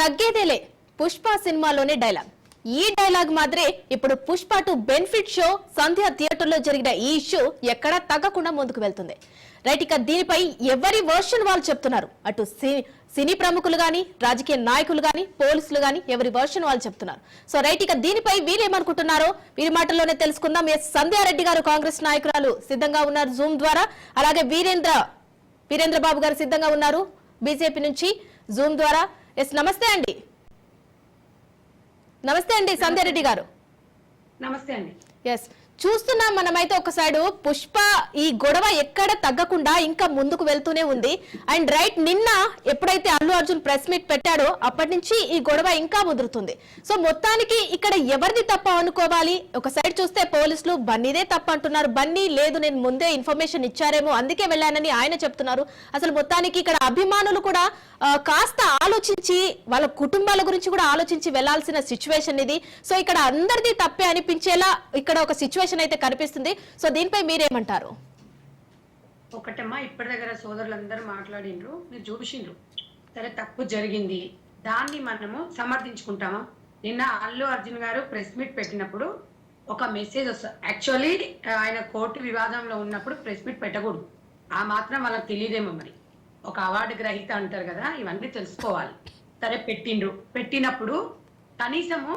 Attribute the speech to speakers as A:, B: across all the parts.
A: తగ్గేదేలే. పుష్ప సినిమాలోనే డైలాగ్. ఈ డైలాగ్ మాదిరే ఇప్పుడు Pushpa two benefit show Sandhya థియేటర్లో జరిగిన ఈ షో ఎక్కడా తగ్గకుండా ముందుకు వెళ్తుంది. రైట్ ఇక దీనిపై ఎవరి వర్షన్ వాళ్ళు చెప్తున్నారు? అటు సి- సినీ ప్రముఖులు గాని రాజకీయ నాయకులు గాని పోలీసులు గాని ఎవరి వర్షన్ వాళ్ళు చెప్తున్నారు. సో రైట్ ఇక దీనిపై వీరేమనుకుంటున్నారో వీరి మాటల్లోనే తెలుసుకుందాం. ఎస్ సంధ్యారెడ్డి గారు కాంగ్రెస్ నాయకురాలు సిద్ధంగా ఉన్నారు జూమ్ ద్వారా. అలాగే వీరేంద్ర వీరేంద్ర బాబు గారు సిద్ధంగా ఉన్నారు బీజేపీ నుంచి జూమ్ ద్వారా. ఎస్ నమస్తే అండి. నమస్తే అండి సంధ్యారెడ్డి గారు.
B: నమస్తే అండి.
A: ఎస్ చూస్తున్నాం మనమైతే ఒక సైడ్ పుష్ప ఈ గొడవ ఎక్కడ తగ్గకుండా ఇంకా ముందుకు వెళ్తూనే ఉంది. అండ్ రైట్ నిన్న ఎప్పుడైతే అల్లు అర్జున్ ప్రెస్ మీట్ పెట్టాడో అప్పటి నుంచి ఈ గొడవ ఇంకా ముదురుతుంది. సో మొత్తానికి ఇక్కడ ఎవరిది తప్ప అనుకోవాలి? ఒక సైడ్ చూస్తే పోలీసులు బన్నీదే తప్ప అంటున్నారు. బన్నీ లేదు నేను ముందే ఇన్ఫర్మేషన్ ఇచ్చారేమో అందుకే వెళ్ళానని ఆయన చెప్తున్నారు. అసలు మొత్తానికి ఇక్కడ అభిమానులు కూడా కాస్త ఆలోచించి వాళ్ళ కుటుంబాల గురించి కూడా ఆలోచించి వెళ్ళాల్సిన సిచ్యువేషన్ ఇది. సో ఇక్కడ అందరిది తప్పే అనిపించేలా ఇక్కడ ఇక్కడ ఒక సిచ్యువేషన్ అయితే కనిపిస్తుంది. సో దీనిపై మీరేమంటారు?
B: ఒకటమ్మా ఇప్పటి దగ్గర సోదరులందరూ మాట్లాడిండ్రు మీరు చూసిండ్రు సరే తప్పు జరిగింది. దాన్ని మనము సమర్థించుకుంటామా? నిన్న అల్లు అర్జున్ గారు ప్రెస్ మీట్ పెట్టినప్పుడు ఒక మెసేజ్ వస్తుంది యాక్చువల్లీ ఆయన కోర్టు వివాదంలో ఉన్నప్పుడు ప్రెస్ మీట్ పెట్టకూడదు. ఆ మాత్రం వాళ్ళకి తెలియదేమో మరి. ఒక అవార్డు గ్రహీత అంటారు కదా ఇవన్నీ తెలుసుకోవాలి. సరే పెట్టిండ్రు. పెట్టినప్పుడు కనీసము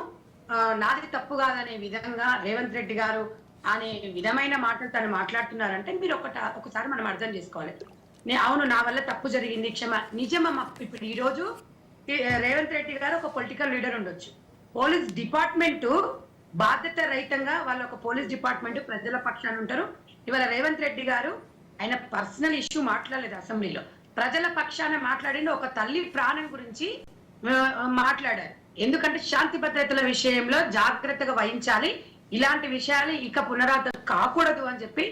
B: నాది తప్పు కాదనే విధంగా రేవంత్ రెడ్డి గారు అనే విధమైన మాటలు తను మాట్లాడుతున్నారంటే మీరు ఒకట ఒకసారి మనం అర్థం చేసుకోవాలి. నే అవును నా వల్ల తప్పు జరిగింది క్షమ నిజమమ్మా ఇప్పుడు ఈరోజు రేవంత్ రెడ్డి గారు ఒక పొలిటికల్ లీడర్ ఉండొచ్చు. పోలీస్ డిపార్ట్మెంట్ బాధ్యత రహితంగా వాళ్ళ ఒక పోలీస్ డిపార్ట్మెంట్ ప్రజల పక్షాన ఉంటారు. ఇవాళ రేవంత్ రెడ్డి గారు ఆయన పర్సనల్ ఇష్యూ మాట్లాడలేదు అసెంబ్లీలో. ప్రజల పక్షాన మాట్లాడింది ఒక తల్లి ప్రాణం గురించి మాట్లాడారు. ఎందుకంటే శాంతి భద్రతల విషయంలో జాగ్రత్తగా వహించాలి. ఇలాంటి విషయాలు ఇక పునరావృతం కాకూడదు అని చెప్పి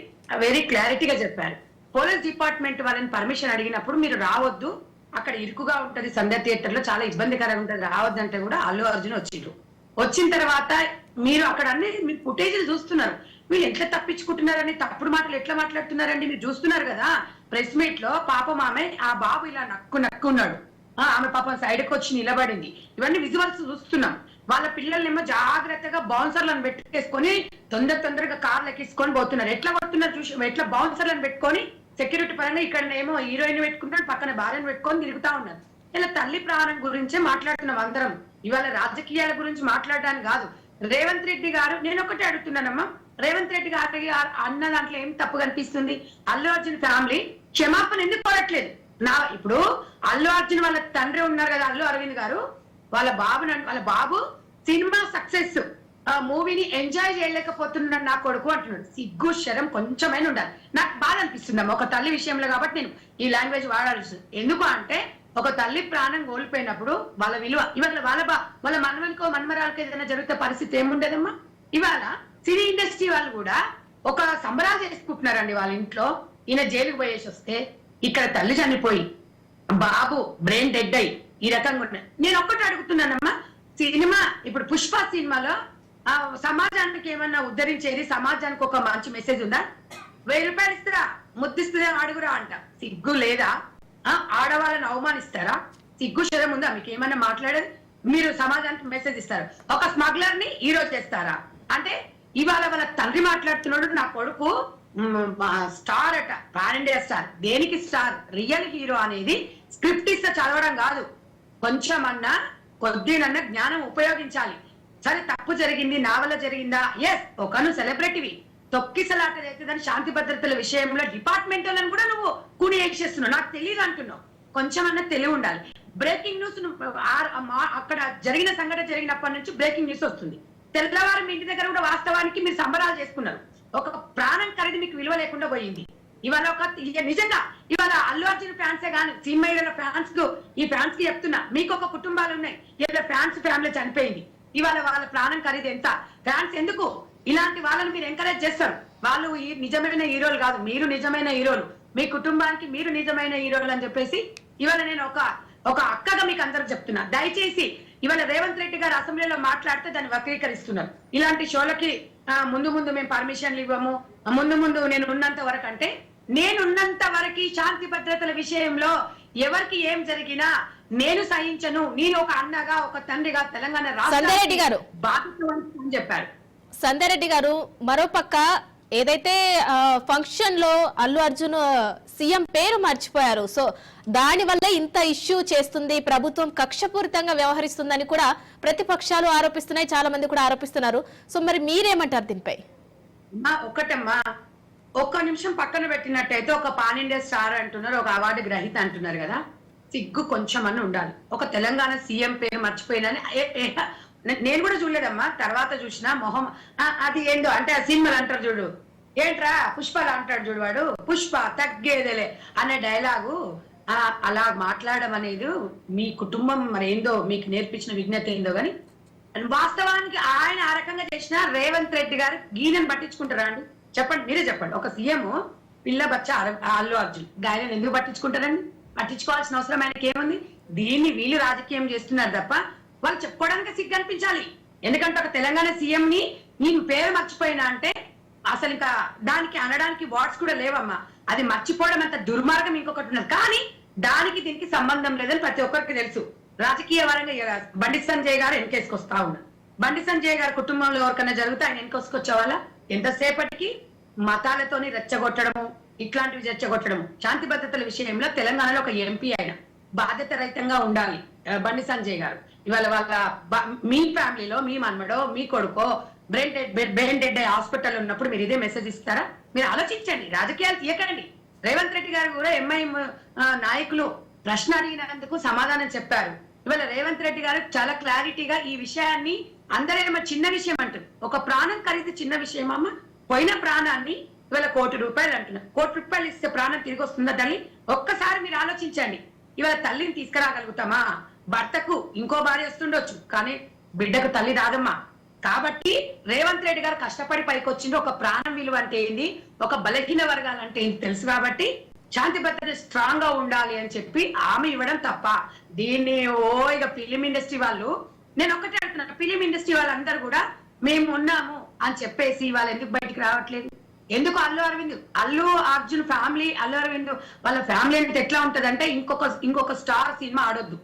B: వెరీ క్లారిటీగా చెప్పారు. పోలీస్ డిపార్ట్మెంట్ వాళ్ళని పర్మిషన్ అడిగినప్పుడు మీరు రావద్దు. అక్కడ ఇరుకుగా ఉంటది సంధ్య థియేటర్లో చాలా ఇబ్బందికరంగా ఉంటది రావద్దంటే కూడా అల్లు అర్జున్ వచ్చిండ్రు. వచ్చిన తర్వాత మీరు అక్కడ అన్ని మీ ఫుటేజీలు చూస్తున్నారు. వీళ్ళు ఎట్లా తప్పించుకుంటున్నారని తప్పుడు మాటలు ఎట్లా మాట్లాడుతున్నారండి మీరు చూస్తున్నారు కదా. ప్రెస్ మీట్లో పాపం ఆమె ఆ బాబు ఇలా నక్కు నక్కున్నాడు ఆమె పాపం సైడ్కి వచ్చి నిలబడింది. ఇవన్నీ విజువల్స్ చూస్తున్నాం. వాళ్ళ పిల్లల్నేమో జాగ్రత్తగా బౌన్సర్లను పెట్టేసుకొని తొందర తొందరగా కార్లు ఎక్కించుకొని పోతున్నారు. ఎట్లా పోతున్నారు చూసి ఎట్లా బౌన్సర్లను పెట్టుకొని సెక్యూరిటీ పరంగా ఇక్కడ ఏమో హీరోయిన్ పెట్టుకుంటాడు పక్కన భార్యను పెట్టుకొని తిరుగుతా ఉన్నారు. ఇలా తల్లి ప్రాణం గురించే మాట్లాడుతున్నాం అందరం. ఇవాళ రాజకీయాల గురించి మాట్లాడడానికి కాదు. రేవంత్ రెడ్డి గారు నేను ఒకటే అడుగుతున్నానమ్మా. రేవంత్ రెడ్డి గారి అన్న దాంట్లో ఏం తప్పు కనిపిస్తుంది అల్లు అర్జున్ ఫ్యామిలీ క్షమాపణ ఎందుకు కోరట్లేదు? నా ఇప్పుడు అల్లు అర్జున్ వాళ్ళ తండ్రి ఉన్నారు కదా అల్లు అరవింద్ గారు. వాళ్ళ బాబు వాళ్ళ బాబు సినిమా సక్సెస్. ఆ మూవీని ఎంజాయ్ చేయలేకపోతున్నాడు నా కొడుకు అంటున్నాడు. సిగ్గు శరం కొంచెమైనా ఉండాలి. నాకు బాధ అనిపిస్తుంది ఒక తల్లి విషయంలో కాబట్టి నేను ఈ లాంగ్వేజ్ వాడాల్సి ఎందుకు అంటే ఒక తల్లి ప్రాణం కోల్పోయినప్పుడు వాళ్ళ విలువ ఇవాళ వాళ్ళ బా వాళ్ళ మనవనికో మన్మరాలకో ఏదైనా జరిగితే పరిస్థితి ఏముండదమ్మా? ఇవాళ సినీ ఇండస్ట్రీ వాళ్ళు కూడా ఒక సంబరాలు చేసుకుంటున్నారండి వాళ్ళ ఇంట్లో. ఈయన జైలుకు పోయేసి వస్తే ఇక్కడ తల్లి చనిపోయి బాబు బ్రెయిన్ డెడ్ అయి ఈ రకంగా ఉన్నాయి నేను ఒక్కటి అడుగుతున్నానమ్మా సినిమా ఇప్పుడు పుష్ప సినిమాలో ఆ సమాజానికి ఏమన్నా ఉద్ధరించేది సమాజానికి ఒక మంచి మెసేజ్ ఉందా? వెయ్యి రూపాయలు ఇస్తారా ముద్దిస్తుందా అడుగురా అంట. సిగ్గు లేదా? ఆ ఆడవాళ్ళని అవమానిస్తారా? సిగ్గు శరం ఉందా? మీకు ఏమన్నా మాట్లాడేది? మీరు సమాజానికి మెసేజ్ ఇస్తారు. ఒక స్మగ్లర్ని హీరో చేస్తారా అంటే ఇవాళ వాళ్ళ తండ్రి మాట్లాడుతున్నాడు నా కొడుకు స్టార్ అట. Pan India star. దేనికి స్టార్? రియల్ హీరో అనేది స్క్రిప్ట్ ఇస్తే చదవడం కాదు. కొంచెం అన్నా కొద్దినన్నా జ్ఞానం ఉపయోగించాలి. సరే తప్పు జరిగింది నా వల్ల జరిగిందా? ఎస్ ఒకను సెలబ్రిటీవి తొక్కిసలాట అవుతుందని శాంతి భద్రతల విషయంలో డిపార్ట్మెంట్ వాళ్ళని కూడా నువ్వు కూని చేస్తున్నావు? నాకు తెలియదు అంటున్నావు. కొంచెం అన్నా తెలివి ఉండాలి. బ్రేకింగ్ న్యూస్ అక్కడ జరిగిన సంఘటన జరిగినప్పటి నుంచి బ్రేకింగ్ న్యూస్ వస్తుంది. తెల్లవారు మీ ఇంటి దగ్గర కూడా వాస్తవానికి మీరు సంబరాలు చేసుకున్నారు. ఒక ప్రాణం ఖరీదు మీకు విలువ లేకుండా పోయింది. ఇవాళ ఒక నిజంగా ఇవాళ అల్లు అర్జున్ ఫ్యాన్సే కానీ సినిమా ఫ్యాన్స్కు ఈ ఫ్యాన్స్కి చెప్తున్నా మీకు ఒక కుటుంబాలు ఉన్నాయి ఇలా ఫ్యాన్స్ ఫ్యామిలీ చనిపోయింది. ఇవాళ వాళ్ళ ప్రాణం ఖరీదు ఎంత? ఫ్యాన్స్ ఎందుకు? ఇలాంటి వాళ్ళని మీరు ఎంకరేజ్ చేస్తారు. వాళ్ళు ఈ నిజమైన హీరోలు కాదు మీరు నిజమైన హీరోలు. మీ కుటుంబానికి మీరు నిజమైన హీరోలు అని చెప్పేసి ఇవాళ నేను ఒక ఒక అక్కగా మీకు అందరూ చెప్తున్నా. దయచేసి ఇవాళ రేవంత్ రెడ్డి గారు అసెంబ్లీలో మాట్లాడితే దాన్ని వక్రీకరిస్తున్నారు. ఇలాంటి షోలకి ముందు ముందు మేము పర్మిషన్లు ఇవ్వము. ముందు ముందు నేను ఉన్నంత వరకు అంటే నేనున్నంత వరకు శాంతి భద్రతల విషయంలో ఎవరికి ఏం జరిగినా నేను సహించను. నేను ఒక అన్నగా ఒక తండ్రిగా తెలంగాణ రాష్ట్రానికి
A: గారు.
B: బాధ్యత వహిస్తానని చెప్పారు.
A: సంధ్యారెడ్డి గారు మరోపక్క ఏదైతే ఫంక్షన్లో అల్లు అర్జున్ సీఎం పేరు మర్చిపోయారు సో దాని వల్ల ఇంత ఇష్యూ చేస్తుంది ప్రభుత్వం కక్షపూరితంగా వ్యవహరిస్తుందని కూడా ప్రతిపక్షాలు ఆరోపిస్తున్నాయి చాలా మంది కూడా ఆరోపిస్తున్నారు. సో మరి మీరేమంటారు దీనిపై?
B: ఒకటమ్మా ఒక్క నిమిషం పక్కన పెట్టినట్టయితే ఒక పాన్ ఇండియా స్టార్ అంటున్నారు ఒక అవార్డు గ్రహీత అంటున్నారు కదా. సిగ్గు కొంచెం అని ఉండాలి. ఒక తెలంగాణ సీఎం పేరు మర్చిపోయిందని నేను కూడా చూడలేదమ్మా. తర్వాత చూసిన మొహం అది ఏందో అంటే ఆ సినిమాలు అంటారు చూడు. ఏంట్రా? పుష్పలు అంటాడు చూడు వాడు. పుష్ప తగ్గేదేలే అనే డైలాగు. అలా మాట్లాడడం అనేది మీ కుటుంబం మరి ఏందో మీకు నేర్పించిన విజ్ఞత ఏందో గాని. వాస్తవానికి ఆయన ఆ రకంగా చేసిన రేవంత్ రెడ్డి గారు గీనని పట్టించుకుంటారా అండి? చెప్పండి మీరే చెప్పండి. ఒక సీఎం పిల్ల బచ్చ అర- అల్లు అర్జున్. గాయన ఎందుకు పట్టించుకుంటారండి? పట్టించుకోవాల్సిన అవసరం ఆయనకి ఏముంది దీన్ని వీళ్ళు రాజకీయం చేస్తున్నారు తప్ప వాళ్ళు చెప్పుకోవడానికి సిగ్గు అనిపించాలి. ఎందుకంటే ఒక తెలంగాణ సీఎం ని నేను పేరు మర్చిపోయినా అంటే అసలు ఇంకా దానికి అనడానికి వార్డ్స్ కూడా లేవమ్మా. అది మర్చిపోవడం అంత దుర్మార్గం ఇంకొకటి ఉన్నది. కానీ దానికి దీనికి సంబంధం లేదని ప్రతి ఒక్కరికి తెలుసు. రాజకీయ పరంగా బండి సంజయ్ గారు వెనకేసుకొస్తా ఉన్నారు. బండి సంజయ్ గారి కుటుంబంలో ఎవరికైనా జరిగితే ఆయన వెనకొసుకొచ్చే వాళ్ళ ఎంతసేపటికి మతాలతోని రెచ్చగొట్టడము ఇట్లాంటివి రెచ్చగొట్టడము. శాంతి భద్రతల విషయంలో తెలంగాణలో ఒక ఎంపీ ఆయన. బాధ్యత రహితంగా ఉండాలి. బండి సంజయ్ గారు. ఇవాళ వాళ్ళ మీ ఫ్యామిలీలో మీ మన్మడో మీ కొడుకో brain dead brain dead hospital ఉన్నప్పుడు మీరు ఇదే మెసేజ్ ఇస్తారా? మీరు ఆలోచించండి రాజకీయాలు తీయకండి. రేవంత్ రెడ్డి గారు కూడా ఎంఐఎం నాయకులు ప్రశ్న అడిగినందుకు సమాధానం చెప్పారు. ఇవాళ రేవంత్ రెడ్డి గారు చాలా క్లారిటీగా ఈ విషయాన్ని అందరేమో చిన్న విషయం అంటారు ఒక ప్రాణం ఖరీదు చిన్న విషయం అమ్మ పోయిన ప్రాణాన్ని ఇవాళ కోటి రూపాయలు అంటున్నారు. కోటి రూపాయలు ఇస్తే ప్రాణం తిరిగి వస్తుందా తల్లి? ఒక్కసారి మీరు ఆలోచించండి. ఇవాళ తల్లిని తీసుకురాగలుగుతామా? భర్తకు ఇంకో భార్య వస్తుండొచ్చు కానీ బిడ్డకు తల్లి రాదమ్మా. కాబట్టి రేవంత్ రెడ్డి గారు కష్టపడి పైకి వచ్చింది ఒక ప్రాణం విలువ అంటే ఏంది ఒక బలహీన వర్గాలు అంటే ఏంది తెలుసు కాబట్టి శాంతి భద్రత స్ట్రాంగ్గా ఉండాలి అని చెప్పి ఆమె ఇవ్వడం తప్ప దీన్ని ఓ ఇక ఫిలిం ఇండస్ట్రీ వాళ్ళు నేను ఒక్కటే అంటున్నాను ఫిలిం ఇండస్ట్రీ వాళ్ళందరూ కూడా మేము ఉన్నాము అని చెప్పేసి వాళ్ళు ఎందుకు బయటికి రావట్లేదు? ఎందుకు అల్లు అరవింద్ అల్లు అర్జున్ ఫ్యామిలీ అల్లు అరవింద్ వాళ్ళ ఫ్యామిలీ అంటే ఎట్లా ఉంటదంటే ఇంకొక ఇంకొక స్టార్ సినిమా ఆడొద్దు.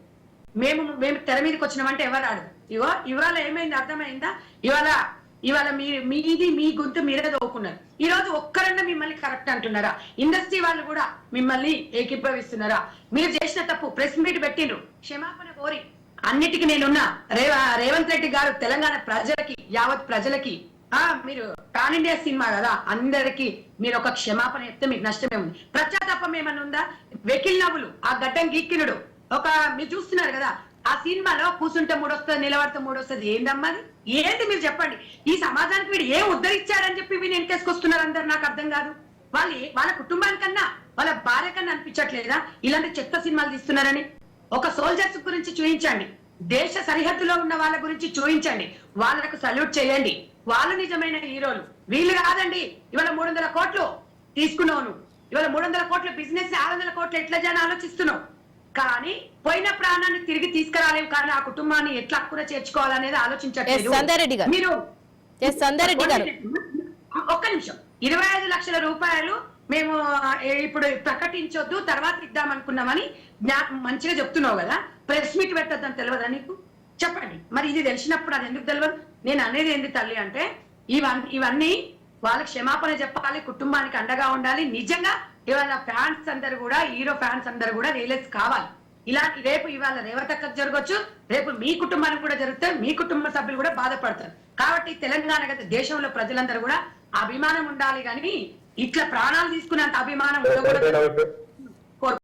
B: మేము మేము తెర మీదకి వచ్చినామంటే ఎవరు ఆడు ఇవో ఇవాళ ఏమైంది? అర్థమైందా? ఇవాళ ఇవాళ మీ మీది మీ గుంతు మీరే దోకున్నారు ఈ రోజు ఒక్కరన్నా మిమ్మల్ని కరెక్ట్ అంటున్నారా? ఇండస్ట్రీ వాళ్ళు కూడా మిమ్మల్ని ఏకీభవిస్తున్నారా? మీరు చేసిన తప్పు ప్రెస్ మీట్ పెట్టిండ్రు. క్షమాపణ కోరి. అన్నిటికీ నేనున్నా. రేవ రేవంత్ రెడ్డి గారు తెలంగాణ ప్రజలకి యావత్ ప్రజలకి ఆ మీరు పాన్ ఇండియా సినిమా కదా అందరికి మీరు ఒక క్షమాపణ చెప్తే మీకు నష్టమే ఉంది. ప్రజాతాపం ఏమన్నా ఉందా? వెకిల్ నవ్వులు. ఆ గడ్డం గీక్కినుడు. ఒక మీరు చూస్తున్నారు కదా ఆ సినిమాలో కూర్చుంటే మూడు వస్తుంది నిలబడితే మూడు వస్తుంది ఏందమ్మా అది? ఏంది మీరు చెప్పండి? ఈ సమాజానికి వీడు ఏం ఉద్ధరించాడని చెప్పి వీళ్ళు వెనకేసుకొస్తున్నారు అందరు నాకు అర్థం కాదు. వాళ్ళు వాళ్ళ కుటుంబానికన్నా వాళ్ళ భార్య కన్నా అనిపించట్లేదా? ఇలాంటి చెత్త సినిమాలు తీస్తున్నారని. ఒక సోల్జర్స్ గురించి చూపించండి దేశ సరిహద్దులో ఉన్న వాళ్ళ గురించి చూపించండి వాళ్ళకు సల్యూట్ చేయండి. వాళ్ళు నిజమైన హీరోలు. వీళ్ళు కాదండి ఇవాళ మూడు వందల కోట్లు తీసుకున్నావు ఇవాళ మూడు వందల కోట్ల బిజినెస్ ఆరు వందల కోట్లు ఎట్లా జన ఆలోచిస్తున్నావు? కానీ పోయిన ప్రాణాన్ని తిరిగి తీసుకురాలేవు కానీ ఆ కుటుంబాన్ని ఎట్లా అక్కున చేర్చుకోవాలనేది ఆలోచించట్లేదు.
A: గారు.
B: మీరు
A: గారు.
B: ఒక్క నిమిషం. ఇరవై ఐదు లక్షల రూపాయలు మేము ఇప్పుడు ప్రకటించొద్దు తర్వాత ఇద్దాం అనుకున్నామని జ్ఞా- మంచిగా చెప్తున్నావు కదా. ప్రెస్ మీట్ పెట్టద్దని తెలియదా నీకు? చెప్పండి. మరి ఇది తెలిసినప్పుడు అది ఎందుకు తెలియదు నేను అనేది ఏంది తల్లి అంటే ఇవన్నీ ఇవన్నీ వాళ్ళకి క్షమాపణ చెప్పాలి కుటుంబానికి అండగా ఉండాలి. నిజంగా ఇవాళ ఫ్యాన్స్ అందరు కూడా హీరో ఫ్యాన్స్ అందరు కూడా రియలైజ్ కావాలి. ఇలా రేపు ఇవాళ రేవతక్క జరగవచ్చు రేపు మీ కుటుంబానికి కూడా జరిగితే మీ కుటుంబ సభ్యులు కూడా బాధపడతారు. కాబట్టి తెలంగాణ గత దేశంలో ప్రజలందరూ కూడా అభిమానం ఉండాలి కానీ ఇట్లా ప్రాణాలు తీసుకున్నంత అభిమానం ఉండకూడదు.